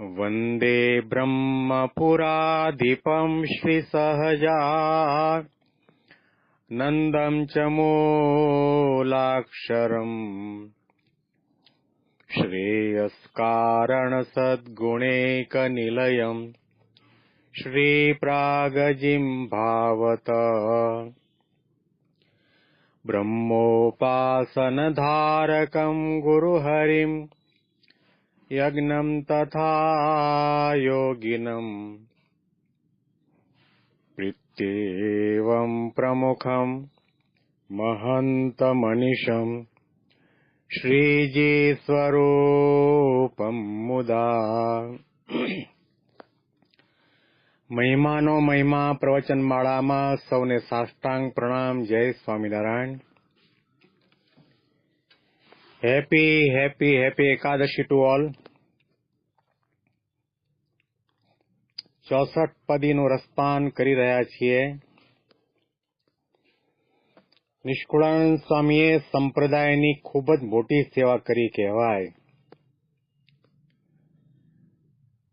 वन्दे ब्रह्मपुराधिपम् श्रीसहजा। नन्दम् च मूलाक्षरम्। श्रेयस्कारणसद्गुणैकनिलयम्। श्रीप्रागजिम् भावत ब्रह्मोपासनधारकम् गुरुहरिम् यज्ञम् तथा योगिनम् प्रीत्येवम् प्रमुखम् महन्तमनिशम् શ્રીજી મુદા મહિમાનો મહિમા પ્રવચનમાળામાં સૌને સાષ્ટાંગ પ્રણામ જય Swaminarayan happy happy happy Ekadashi to all ચોસઠ પદીનું રસપાન કરી રહ્યા છીએ. નિષ્કુળાનંદ સ્વામીએ સંપ્રદાયની ખૂબ જ મોટી સેવા કરી કહેવાય.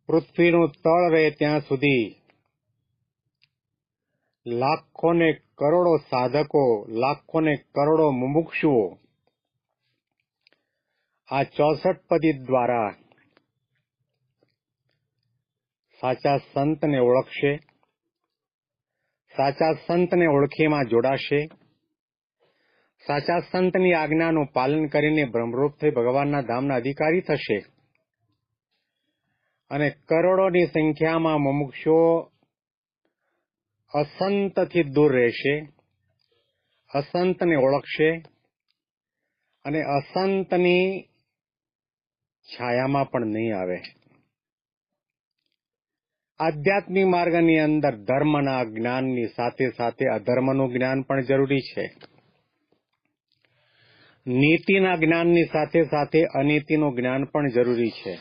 પૃથ્વીનું તળ રહે ત્યાં સુધી. લાખો ને કરોડો સાધકો લાખો ને કરોડો મુમુક્ષુઓ આ ચોસઠ પદી દ્વારા સાચા સંતને ઓળખશે, સાચા સંતને ઓળખીમાં જોડાશે, સાચા સંતની આજ્ઞાનું પાલન કરીને બ્રહ્મરૂપ થઈ ભગવાનના ધામના અધિકારી થશે અને કરોડોની સંખ્યામાં મુમુક્ષો અસંતથી દૂર રહેશે, અસંતને ઓળખશે અને અસંતની છાયામાં પણ નહીં આવે. આધ્યાત્મિક માર્ગની અંદર ધર્મના જ્ઞાનની સાથે સાથે અધર્મનું જ્ઞાન પણ જરૂરી છે. નીતિના જ્ઞાનની સાથે સાથે અનીતિનું જ્ઞાન પણ જરૂરી છે.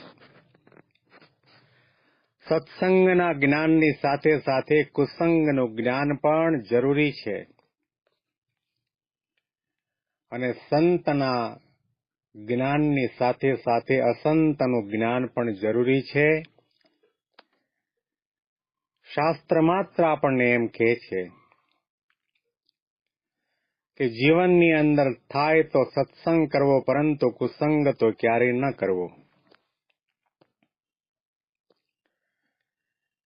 સત્સંગના જ્ઞાનની સાથે સાથે કુસંગનું જ્ઞાન પણ જરૂરી છે. અને સંતના જ્ઞાનની સાથે સાથે અસંતનું જ્ઞાન પણ જરૂરી છે. શાસ્ત્ર માત્ર આપણને એમ કહે છે કે જીવનની અંદર થાય તો સત્સંગ કરવો, પરંતુ કુસંગ તો ક્યારેય ન કરવો.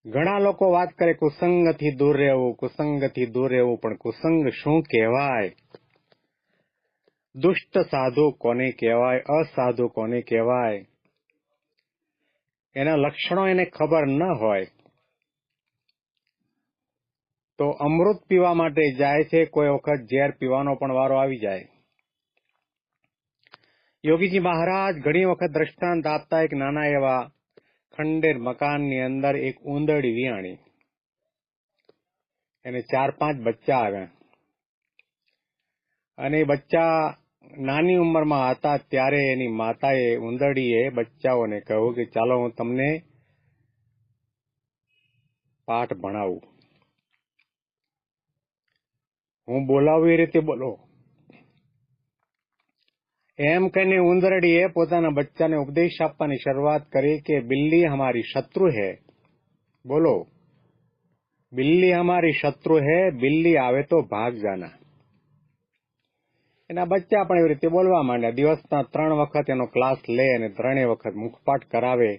ઘણા લોકો વાત કરે કુસંગથી દૂર રહેવું, કુસંગથી દૂર રહેવું, પણ કુસંગ શું કહેવાય? દુષ્ટ સાધુ કોને કહેવાય, અસાધુ કોને કહેવાય? એના લક્ષણો એને ખબર ન હોય. તો અમૃત પીવા માટે જાય છે, કોઈ વખત ઝેર પીવાનો પણ વારો આવી જાય. યોગીજી મહારાજ ઘણી વખત દ્રષ્ટાંત આપતા એક નાના એવા ખંડેર મકાનની અંદર એક ઉંદરડી વિયાણી એને ચાર પાંચ બચ્ચા આવ્યા. અને બચ્ચા નાની ઉંમરમાં હતા ત્યારે એની માતાએ ઉંદરડીએ બચ્ચાઓને કહ્યું કે, ચાલો, હું તમને પાઠ ભણાવું. હું બોલાવું એ રીતે બોલો. એમ કહીને ઉંદરડીએ પોતાના બચ્ચાને ઉપદેશ આપવાની શરૂઆત કરી કે, બિલ્લી હમારી શત્રુ હૈ. બોલો. બિલ્લી હમારી શત્રુ હૈ, બિલ્લી આવે તો ભાગ જાના. એના બચ્ચા પણ એવી રીતે બોલવા માંડ્યા. દિવસના ત્રણ વખત એનો ક્લાસ લે અને ત્રણેય વખત મુખપાઠ કરાવે.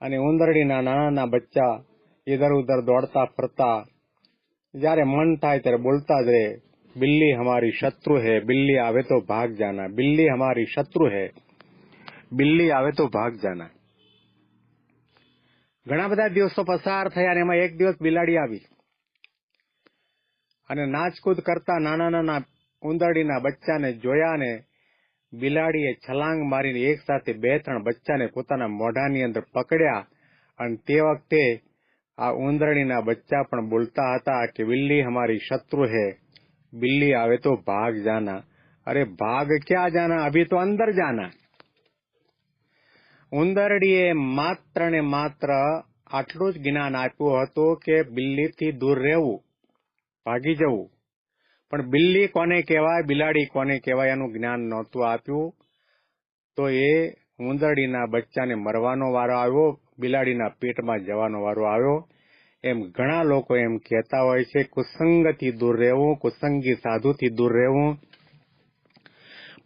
અને ઉંદરડીના નાના નાના બચ્ચા ઇધર ઉધર દોડતા ફરતા, જયારે મન થાય ત્યારે બોલતા જ રહે, બિલ્લી હમારી શત્રુ હે, બિલ્લી આવે તો ભાગ જાના, બિલ્લી હમારી શત્રુ હે, બિલ્લી આવે તો ભાગ જાના. ઘણા બધા દિવસો પસાર થયા અને એમાં એક દિવસ બિલાડી આવી. અને નાચકૂદ કરતા નાના નાના ઉંદરડીના બચ્ચાને જોયા ને બિલાડીએ છલાંગ મારીને એક સાથે બે ત્રણ બચ્ચાને પોતાના મોઢાની અંદર પકડ્યા અને તે વખતે આ ઉંદરડીના બચ્ચા પણ બોલતા હતા કે, બિલ્લી હમારી શત્રુ હે. બિલ્લી આવે તો ભાગ જાના. અરે, ભાગ ક્યાં જાના? અભી તો અંદર જાના. ઉંદરડીએ માત્ર ને માત્ર આટલું જ જ્ઞાન આપ્યું હતું કે બિલ્લીથી દૂર રહેવું, ભાગી જવું. પણ બિલ્લી કોને કહેવાય, બિલાડી કોને કહેવાય એનું જ્ઞાન નહોતું આપ્યું. તો એ ઉંદરડીના બચ્ચાને મરવાનો વારો આવ્યો, બિલાડીના પેટમાં જવાનો વારો આવ્યો. એમ ઘણા લોકો એમ કહેતા હોય છે, કુસંગથી દૂર રહેવું, કુસંગી સાધુથી દૂર રહેવું.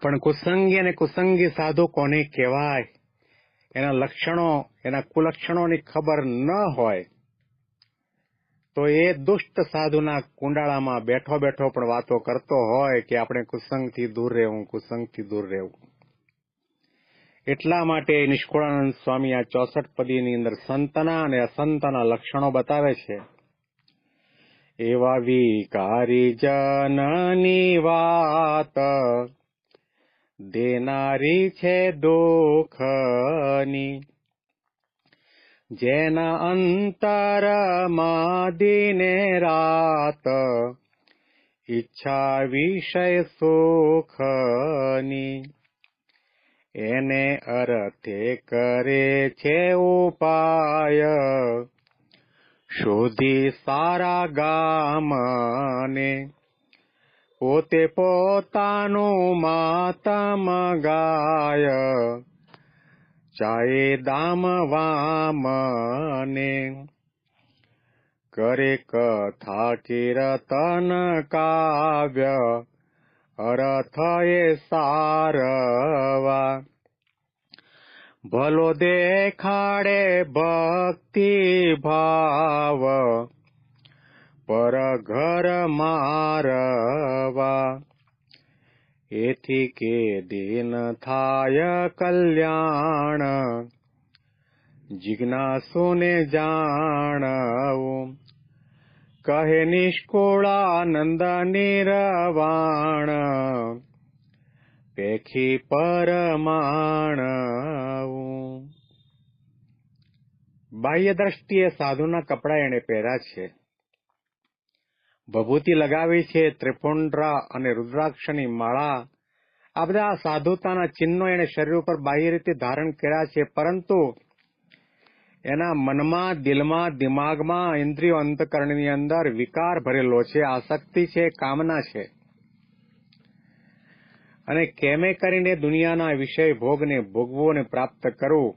પણ કુસંગી અને કુસંગી સાધુ કોને કહેવાય? એના લક્ષણો, એના કુલક્ષણોની ખબર ન હોય. તો એ દુષ્ટ સાધુના કુંડાળામાં બેઠો બેઠો પણ વાતો કરતો હોય કે આપણે કુસંગથી દૂર રહેવું, કુસંગથી દૂર રહેવું. એટલા માટે નિષ્કુળાનંદ સ્વામી આ ચોસઠ પદીની અંદર સંતના અને અસંતના લક્ષણો બતાવે છે. એવા વિકારી જનની વાત, દેનારી છે દુઃખની. જેના અંતરમાં દિને રાત, ઈચ્છા વિષય સુખની. એને અર્થે કરે છે ઉપાય, શોધી સારા ગામને. પોતે પોતાનું માતમ ગાય ચાહે દામ વામને. કરે કથા કીર્તન કાવ્ય અરથ એ સારવા. ભલો દેખાડે ભક્તિ ભાવ, પર ઘર મારવા. એથી કે દિન થાય કલ્યાણ. જિજ્ઞાસુને જાણવું. કહે નિષ્કુળાનંદ નિરવાણ પેખી પરમાણ બાહ્ય દ્રષ્ટિએ સાધુના કપડા એણે પહેર્યા છે. ભભૂતિ લગાવી છે ત્રિપુંડ્રા અને રુદ્રાક્ષની માળા. આ બધા સાધુતાના ચિહ્નો એણે શરીર ઉપર બાહ્ય રીતે ધારણ કર્યા છે, પરંતુ એના મનમાં, દિલમાં, દિમાગમાં, ઇન્દ્રિયો અંતકરણની અંદર વિકાર ભરેલો છે, આસક્તિ છે, કામના છે. અને કેમે કરીને દુનિયાના વિષય ભોગને ભોગવું અને પ્રાપ્ત કરવું?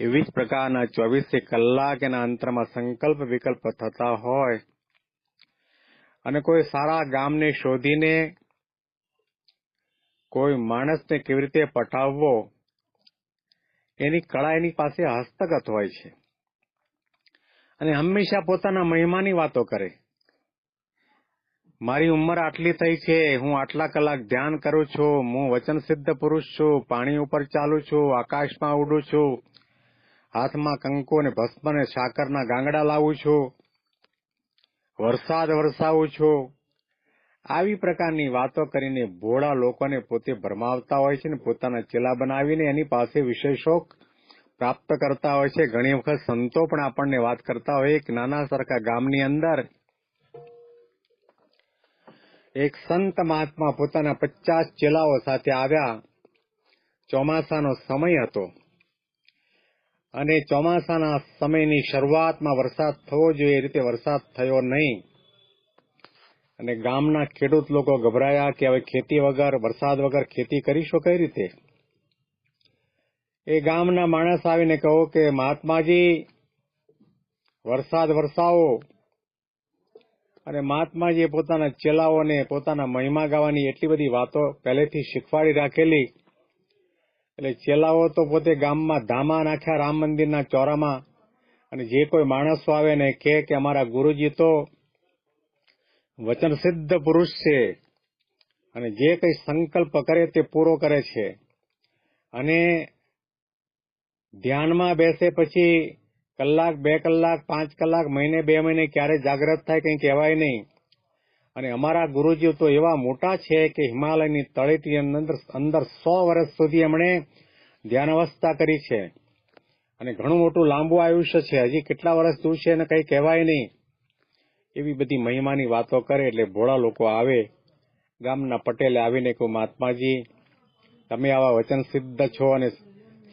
એવી જ પ્રકારના ચોવીસે કલાક એના અંતરમાં સંકલ્પ વિકલ્પ થતા હોય અને કોઈ સારા ગામને શોધીને કોઈ માણસને કેવી રીતે પઠાવવો એની કળા એની પાસે હસ્તગત હોય છે અને હંમેશા પોતાના મહિમાની વાતો કરે મારી ઉંમર આટલી થઈ છે હું આટલા કલાક ધ્યાન કરું છું હું વચન સિદ્ધ પુરુષ છું પાણી ઉપર ચાલુ છું આકાશમાં ઉડું છું હાથમાં કંકો અને ભસ્મ ને સાકરના ગાંગડા લાવું છું. વરસાદ વરસાવું છું. આવી પ્રકારની વાતો કરીને ભોળા લોકોને પોતે ભરમાવતા હોય છે ને પોતાના ચેલા બનાવીને એની પાસે વિશેષોક પ્રાપ્ત કરતા હોય છે. ઘણી વખત સંતો પણ આપણને વાત કરતા હોય. એક નાના સરખા ગામની અંદર એક સંત મહાત્મા પોતાના પચાસ ચેલાઓ સાથે આવ્યા. ચોમાસાનો સમય હતો. અને ચોમાસાના સમયની શરૂઆતમાં વરસાદ થવો જોઈએ એ રીતે વરસાદ થયો નહીં. અને ગામના ખેડૂત લોકો ગભરાયા કે હવે ખેતી વગર, વરસાદ વગર ખેતી કરીશું કઈ રીતે? એ ગામના માણસ આવીને કહો કે, મહાત્માજી, વરસાદ વરસાવો. અને મહાત્માજીએ પોતાના ચેલાઓને પોતાના મહિમા ગાવાની એટલી બધી વાતો પહેલેથી શીખવાડી રાખેલી એટલે ચેલાઓ તો પોતે ગામમાં ધામા નાખ્યા રામ મંદિરના ચોરામાં. અને જે કોઈ માણસો આવે ને કે અમારા ગુરુજી તો વચન સિદ્ધ પુરુષ છે. અને જે કઈ સંકલ્પ કરે તે પૂરો કરે છે. અને ધ્યાનમાં બેસે પછી કલાક, બે કલાક, પાંચ કલાક, મહિને, બે મહિને ક્યારે જાગ્રત થાય કંઈ કહેવાય નહીં. અને અમારા ગુરુજી તો એવા મોટા છે કે હિમાલયની તળેટી અંદર અંદર સો વર્ષ સુધી એમણે ધ્યાન અવસ્થા કરી છે. અને ઘણું મોટું લાંબુ આયુષ્ય છે. હજી કેટલા વર્ષ દૂર છે એને કંઈ કહેવાય નહીં. એવી બધી મહિમાની વાતો કરે એટલે ભોળા લોકો આવે. ગામના પટેલે આવીને કહું મહાત્માજી, તમે આવા વચન સિદ્ધ છો અને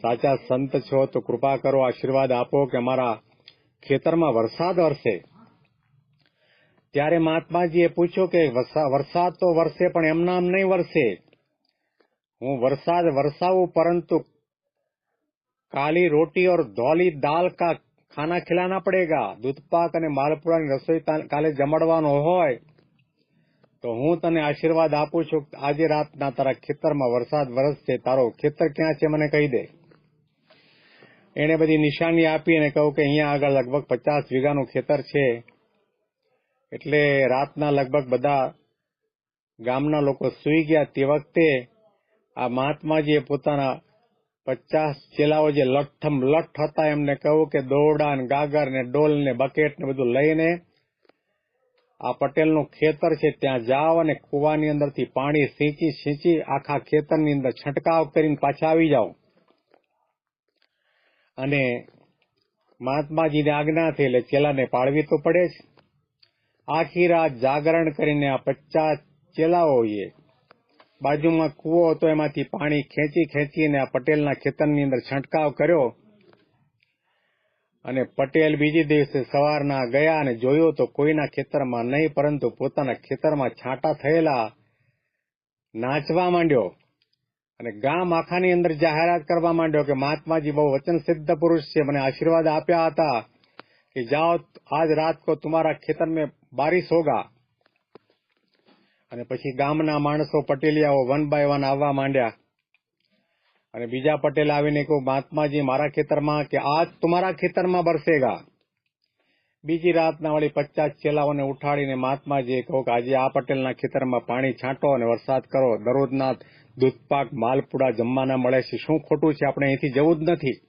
સાચા સંત છો, તો કૃપા કરો, આશીર્વાદ આપો કે અમારા ખેતરમાં વરસાદ વરસે. ત્યારે મહાત્માજીએ પૂછ્યું કે વરસા- વરસાદ તો વરસે, પણ એમનામ નહીં વરસે. હું વરસાદ વરસાવું, પરંતુ કાલી રોટી ઓર ધોલી દાલ કા ખાના ખિલાના પડેગા. દૂધપાક અને માલપુરાની રસોઈ કાલે જમાડવાનો હોય, તો હું તને આશીર્વાદ આપું છું આજે રાતના તારા ખેતરમાં વરસાદ વરસશે. તારો ખેતર ક્યાં છે મને કહી દે. એને બધી નિશાની આપી અને કહું કે અહીંયા આગળ લગભગ પચાસ વીઘાનું ખેતર છે. એટલે રાતના લગભગ બધા ગામના લોકો સૂઈ ગયા તે વખતે આ મહાત્માજીએ પોતાના પચાસ ચેલાઓ જે લઠ્ઠમ લઠ્ઠ હતા, એમને કહ્યું કે દોરડા ને ગાગર ને ડોલ ને બકેટ ને બધું લઈને આ પટેલનું ખેતર છે ત્યાં જાઓ અને કુવાની અંદરથી પાણી સિંચી સિંચી આખા ખેતરની અંદર છંટકાવ કરીને પાછા આવી જાઓ. અને મહાત્માજીની આજ્ઞા થઈ એટલે ચેલાને પાળવી તો પડે જ. આખી રાત જાગરણ કરીને આ પચાસ ચેલાઓએ બાજુમાં કૂવો હતો, એમાંથી પાણી ખેંચી ખેંચીને આ પટેલના ખેતરની અંદર છંટકાવ કર્યો અને પટેલ બીજી દિવસે સવારના ગયા અને જોયો તો કોઈના ખેતરમાં નહીં, પરંતુ પોતાના ખેતરમાં છાંટા થયેલા નાચવા માંડ્યો અને ગામ આખાની અંદર જાહેરાત કરવા માંડ્યો કે મહાત્માજી બહુ વચન સિદ્ધ પુરુષ છે, મને આશીર્વાદ આપ્યા હતા કે જાઓ, આજ રાત કો તમારા ખેતર મેં બારિશ હોગા અને પછી ગામના માણસો પટેલિયાઓ વન બાય વન આવવા માંડ્યા. અને બીજા પટેલ આવીને કહું મહાત્માજી, મારા ખેતરમાં કે આજ તમારા ખેતરમાં બરસેગા? બીજી રાતના વળી પચાસ ચેલાઓને ઉઠાડીને મહાત્માજીએ કહો કે, આજે આ પટેલના ખેતરમાં પાણી છાંટો અને વરસાદ કરો. દરરોજના દૂધપાક, માલપુડા જમવાના મળે છે. શું ખોટું છે? આપણે અહીંથી જવું જ નથી.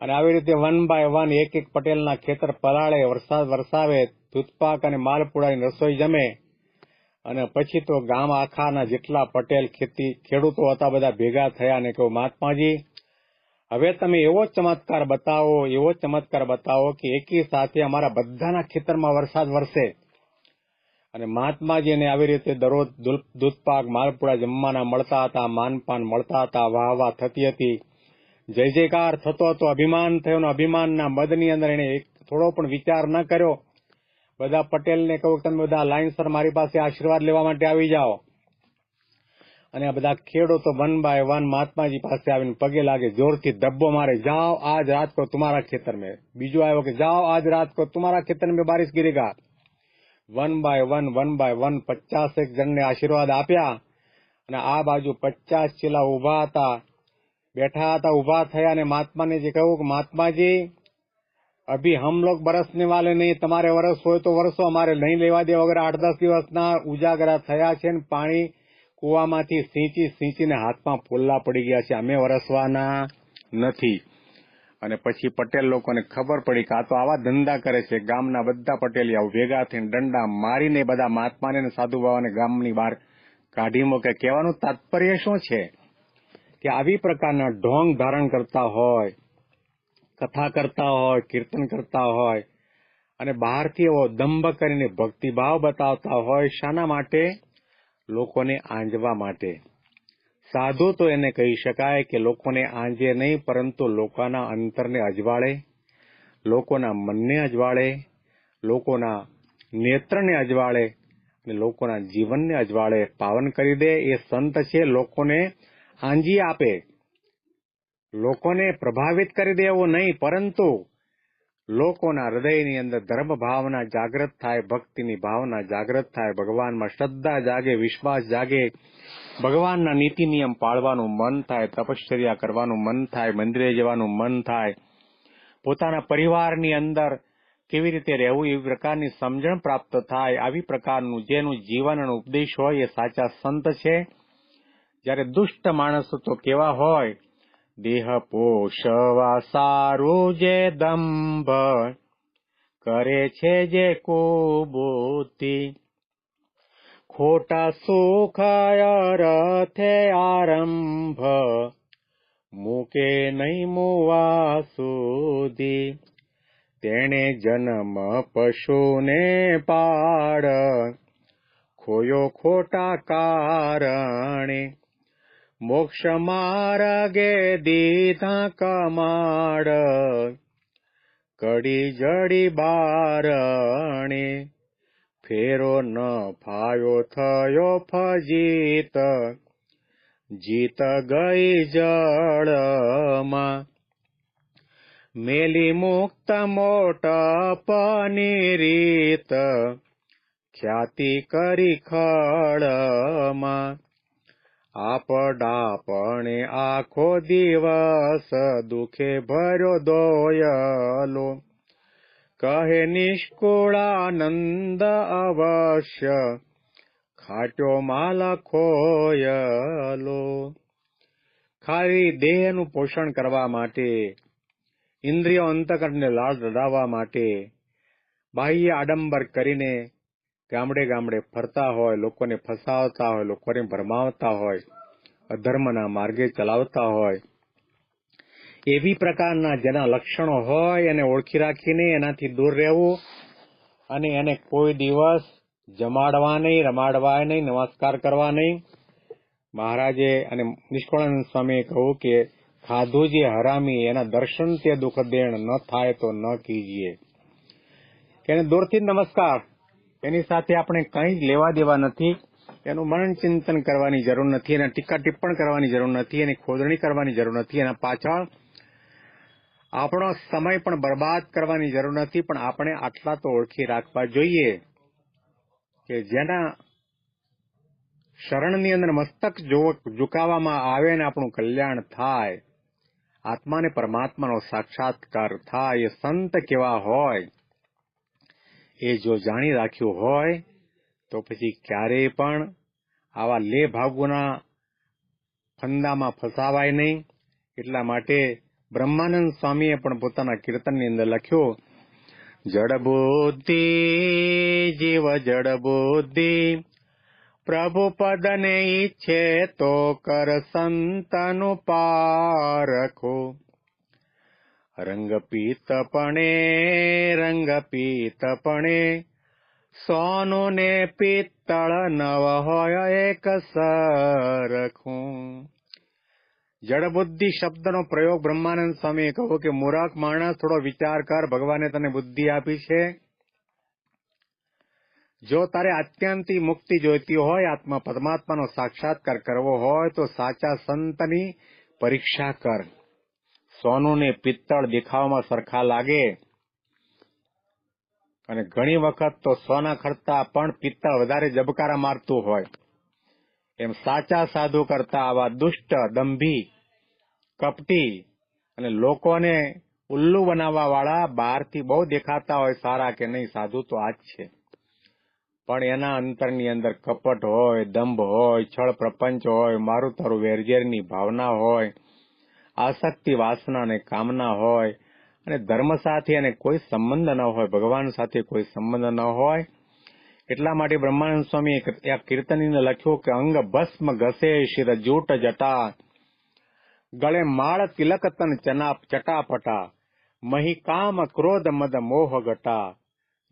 અને આવી રીતે વન બાય વન એક એક પટેલના ખેતર પલાળે, વરસાદ વરસાવે દૂધપાક અને માલપુડાની રસોઈ જમે અને પછી તો ગામ આખાના જેટલા પટેલ ખેતી ખેડૂતો હતા, બધા ભેગા થયા અને કહ્યું, મહાત્માજી, હવે તમે એવો ચમત્કાર બતાવો, એવો ચમત્કાર બતાવો કે એકી સાથે અમારા બધાના ખેતરમાં વરસાદ વરસે. અને મહાત્માજીને આવી રીતે દરરોજ દૂધપાક, માલપુડા જમવાના મળતા હતા, માનપાન મળતા હતા વાહ વાહ થતી હતી. જય જયકાર થતો હતો, અભિમાન થયો અભિમાનના મદની અંદર એક થોડો પણ વિચાર ન કર્યો. બધા પટેલને કહું તમે બધા લાઈન સર મારી પાસે આશીર્વાદ લેવા માટે આવી જાઓ. અને આ બધા ખેડૂતો વન બાય વન મહાત્માજી પાસે આવીને પગે લાગે, જોરથી ધબ્બો મારે, જાઓ, આજ રાત કો તમારા ખેતર મેં. બીજું આવ્યો કે, જાઓ, આજ રાત કો તમારા ખેતર મેં બારિશ ગીરેગા one by one one by one પચાસ એક જણને આશીર્વાદ આપ્યા. અને આ બાજુ પચાસ ચીલા ઊભા હતા, બેઠા હતા ઊભા થયા અને મહાત્માને જે કહ્યું કે, મહાત્માજી અભી હમ લોગ બરસને વાલે નહીં તમારે વરસ હોય તો વરસો અમારે નહીં લેવા દે વગર આઠ દસ દિવસના ઉજાગરા થયા છે ને પાણી કુવામાંથી સિંચી સિંચીને હાથમાં ફોલ્લા પડી ગયા છે અમે વરસવાના નથી અને પછી પટેલ લોકોને ખબર પડી કે આ તો આવા ધંધા કરે છે ગામના બધા પટેલિયાઓ ભેગા થઈને દંડા મારીને બધા મહાત્માને અને સાધુ બાવાને ગામની બહાર કાઢી મૂકે, કહેવાનું તાત્પર્ય શું છે? કે આવી પ્રકારના ઢોંગ ધારણ કરતા હોય કથા કરતા હોય, કીર્તન કરતા હોય અને બહારથી એવો દંભ કરીને ભક્તિભાવ બતાવતા હોય શાના માટે? લોકોને આંજવા માટે. સાધુ તો એને કહી શકાય કે લોકોને આંજે નહીં, પરંતુ લોકોના અંતરને અજવાળે, લોકોના મનને અજવાળે, લોકોના નેત્રને અજવાળે અને લોકોના જીવનને અજવાળે. પાવન કરી દે એ સંત છે, લોકોને આંજી આપે. લોકોને પ્રભાવિત કરી દેવો નહીં, પરંતુ લોકોના હૃદયની અંદર ધર્મ ભાવના જાગૃત થાય, ભક્તિની ભાવના જાગૃત થાય, ભગવાનમાં શ્રદ્ધા જાગે, વિશ્વાસ જાગે, ભગવાનના નીતિ નિયમ પાળવાનું મન થાય, તપશ્ચર્યા કરવાનું મન થાય, મંદિરે જવાનું મન થાય, પોતાના પરિવારની અંદર કેવી રીતે રહેવું, એવી પ્રકારની સમજણ પ્રાપ્ત થાય, આવી પ્રકારનું જેનું જીવન અને ઉપદેશ હોય એ સાચા સંત છે. જ્યારે દુષ્ટ માણસો તો કેવા હોય દેહ પોષવા સારું જે દંભ કરે છે જે કુબુદ્ધિ. ખોટા સુખ અર્થે આરંભ, મૂકે નહીં મુવા સુધી. તેણે જન્મ પશુને પાડ ખોયો ખોટા કારણે. મોક્ષ માર્ગે દીધા કમાડ, કડી જડી બારણે, ફેરો ન ફાયો થયો ફજીત, જીત ગઈ જળમાં. મેલી મુક્ત મોટપની રીત ખ્યાતિ કરી ખળમાં. આપડાપણે આખો દિવસ દુખે ભર્યો દોયલો. કહે નિષ્કુળાનંદ અવશ્ય ખાટ્યો માલ ખોયલો. ખાલી દેહનું પોષણ કરવા માટે, ઇન્દ્રિયો અંતકરણને લાળ રડાવવા માટે, બાહ્ય આડંબર કરીને ગામડે ગામડે ફરતા હોય, લોકોને ફસાવતા હોય, લોકોને ભરમાવતા હોય, અધર્મના માર્ગે ચલાવતા હોય, એવી પ્રકારના જેના લક્ષણો હોય એને ઓળખી રાખીને એનાથી દૂર રહેવું અને એને કોઈ દિવસ જમાડવા નહીં રમાડવા નહીં, નમસ્કાર કરવા નહીં. મહારાજે અને નિષ્કળાનંદ સ્વામીએ કહ્યું કે, ખાધું જે હરામી, એના દર્શન તે દુઃખ દેણ ન થાય તો ન કીજીએ. એને દૂરથી નમસ્કાર એની સાથે આપણે કંઈ જ લેવા દેવા નથી. એનું મનન ચિંતન કરવાની જરૂર નથી, એના ટીકા ટિપ્પણ કરવાની જરૂર નથી, એની ખોદણી કરવાની જરૂર નથી, એના પાછળ આપણો સમય પણ બરબાદ કરવાની જરૂર નથી, પણ આપણે આટલા તો ઓળખી રાખવા જોઈએ કે જેના શરણની અંદર મસ્તક ઝુકાવવામાં આવે ને આપણું કલ્યાણ થાય. આત્માને પરમાત્માનો સાક્ષાત્કાર થાય, એ સંત કેવા હોય. એ જો જાણી રાખ્યું હોય, તો પછી ક્યારેય પણ આવા લે ભાગોના ફંદામાં ફસાવાય નહીં. એટલા માટે બ્રહ્માનંદ સ્વામીએ પણ પોતાના કીર્તનની અંદર લખ્યું જડબુદ્ધિ જીવ જડબુદ્ધિ પ્રભુ પદને ઈચ્છે તો કર સંતનું પારખો રંગ પીતપણે રંગ સોનું ને પિત્તળ નવ હોય એક સરખું જડબુદ્ધિ શબ્દનો પ્રયોગ બ્રહ્માનંદ સ્વામીએ કહ્યું કે મૂરખ માણસ થોડો વિચાર કર ભગવાને તને બુદ્ધિ આપી છે. જો તારે અત્યંતી મુક્તિ જોઈતી હોય, આત્મા પરમાત્માનો સાક્ષાત્કાર કરવો હોય, તો સાચા સંતની પરીક્ષા કર. સોનું ને પિત્તળ દેખાવામાં સરખા લાગે. અને ઘણી વખત તો સોના કરતા પણ પિત્તળ વધારે જબકારા મારતું હોય. એમ સાચા સાધુ કરતા આવા દુષ્ટ, દંભી, કપટી અને લોકોને ઉલ્લુ બનાવવા વાળા બહારથી બહુ દેખાતા હોય સારા કે નહીં, સાધુ તો આ જ છે. પણ એના અંતરની અંદર કપટ હોય, દંભ હોય, છળ પ્રપંચ હોય મારું તારું વેરઝેરની ભાવના હોય આસક્તિ, વાસના અને કામના હોય અને ધર્મ સાથે અને કોઈ સંબંધ ન હોય, ભગવાન સાથે કોઈ સંબંધ ન હોય, એટલા માટે બ્રહ્માનંદ સ્વામી આ કીર્તનીને લખ્યું કે, અંગ ભસ્મ ઘસે શિર જૂટ જટા, ગળે માળ તિલક તન ચના, ચટાપટા, મહી કામ ક્રોધ મદ મોહ ગટા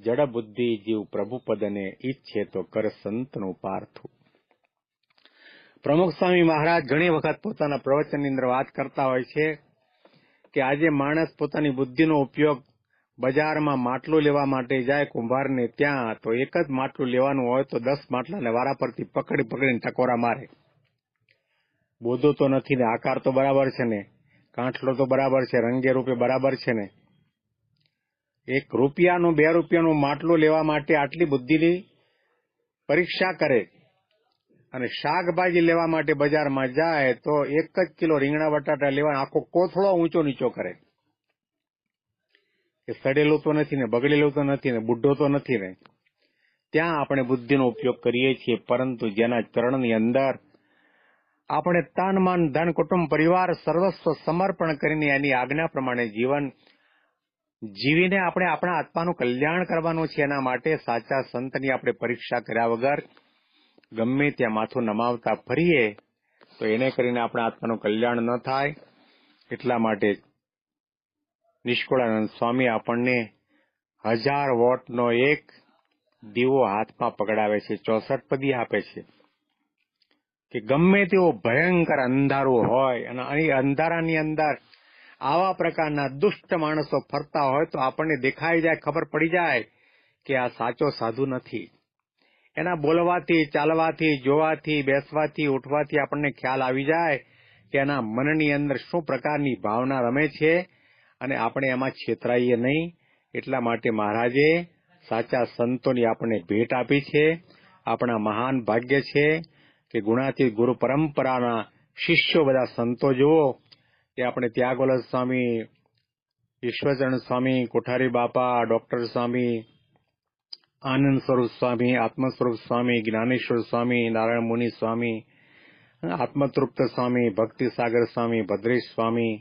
જડ બુદ્ધિ જીવ પ્રભુ પદને ઈચ્છે તો કર સંતનું પાર્થું. પ્રમુખ સ્વામી મહારાજ ઘણી વખત પોતાના પ્રવચનની અંદર વાત કરતા હોય છે કે આજે માણસ પોતાની બુદ્ધિનો ઉપયોગ બજારમાં માટલું લેવા માટે જાય કુંભારને ત્યાં તો એક જ માટલું લેવાનું હોય તો દસ માટલાને વારા પરથી પકડી પકડીને ટકોરા મારે. બોધો તો નથી ને આકાર તો બરાબર છે ને. કાંઠલો તો બરાબર છે, રંગે રૂપે બરાબર છે ને. એક રૂપિયાનું, બે રૂપિયાનું માટલું લેવા માટે આટલી બુદ્ધિની પરીક્ષા કરે. અને શાકભાજી લેવા માટે બજારમાં જાય તો એક જ કિલો રીંગણા બટાટા લેવા આખો કોથળો ઊંચો નીચો કરે. એ સડેલું તો નથી ને, બગડેલું તો નથી ને, બુઢો તો નથી ને. ત્યાં આપણે બુદ્ધિનો ઉપયોગ કરીએ છીએ, પરંતુ જેના ચરણની અંદર આપણે તન મન ધન કુટુંબ પરિવાર સર્વસ્વ સમર્પણ કરીને એની આજ્ઞા પ્રમાણે જીવન જીવીને આપણે આપણા આત્માનું કલ્યાણ કરવાનું છે એના માટે સાચા સંતની આપણે પરીક્ષા કર્યા વગર ગમે ત્યાં માથું નમાવતા ફરીએ, તો એને કરીને આપણા આત્માનું કલ્યાણ ન થાય. એટલા માટે નિષ્કુળાનંદ સ્વામી આપણને હજાર વોટનો એક દીવો હાથમાં પકડાવે છે, ચોસઠ પદી આપે છે. કે ગમે તેવો ભયંકર અંધારું હોય અને અહીં અંધારાની અંદર આવા પ્રકારના દુષ્ટ માણસો ફરતા હોય તો આપણને દેખાઈ જાય, ખબર પડી જાય કે આ સાચો સાધુ નથી. એના બોલવાથી, ચાલવાથી, જોવાથી, બેસવાથી, ઉઠવાથી આપણને ખ્યાલ આવી જાય કે એના મનની અંદર શું પ્રકારની ભાવના રમે છે અને આપણે એમાં છેતરાઈએ નહીં. એટલા માટે મહારાજે સાચા સંતોની આપણને ભેટ આપી છે. આપણા મહાન ભાગ્ય છે કે ગુણાતીત ગુરુ પરંપરાના શિષ્યો બધા સંતો જુઓ કે આપણે ત્યાગોલદ સ્વામી, ઈશ્વરચરણ સ્વામી, કોઠારી બાપા, ડોક્ટર સ્વામી આનંદ સ્વરૂપ સ્વામી આત્મ સ્વરૂપ સ્વામી, જ્ઞાનેશ્વર સ્વામી, નારાયણ મુનિ સ્વામી, આત્મતૃપ્ત સ્વામી ભક્તિ સાગર સ્વામી, ભદ્રેશ સ્વામી,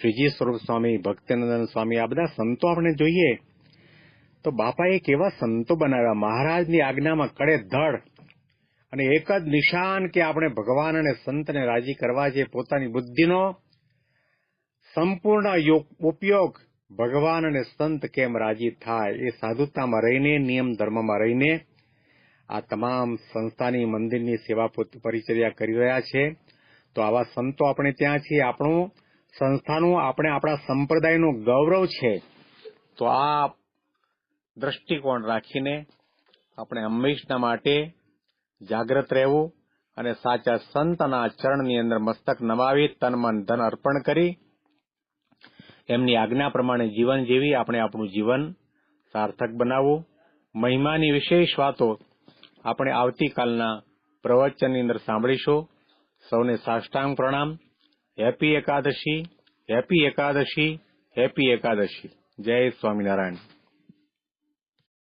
શ્રીજી સ્વરૂપ સ્વામી, ભક્તિનંદન સ્વામી, આ બધા સંતો આપણે જોઈએ તો બાપાએ કેવા સંતો બનાવ્યા? મહારાજની આજ્ઞામાં કડે ધડ અને એક જ નિશાન કે આપણે ભગવાન અને સંતને રાજી કરવા છે પોતાની બુદ્ધિનો સંપૂર્ણ યોગ- ઉપયોગ ભગવાન અને સંત કેમ રાજી થાય એ સાધુતામાં રહીને, નિયમ ધર્મમાં રહીને આ તમામ સંસ્થાની મંદિરની સેવા પરિચર્યા કરી રહ્યા છે. તો આવા સંતો આપણે ત્યાં છીએ. આપણું સંસ્થાનું, આપણે આપણા સંપ્રદાયનું ગૌરવ છે. તો આ દ્રષ્ટિકોણ રાખીને આપણે હંમેશના માટે જાગ્રત રહેવું અને સાચા સંતના ચરણની અંદર મસ્તક નમાવી, તન મન ધન અર્પણ કરી એમની આજ્ઞા પ્રમાણે જીવન જીવી આપણે આપણું જીવન સાર્થક બનાવવું. મહિમાની વિશેષ વાતો આપણે આવતીકાલના પ્રવચનની અંદર સાંભળીશું. સૌને સાષ્ટાંગ પ્રણામ. Happy Ekadashi happy Ekadashi happy Ekadashi. જય સ્વામિનારાયણ.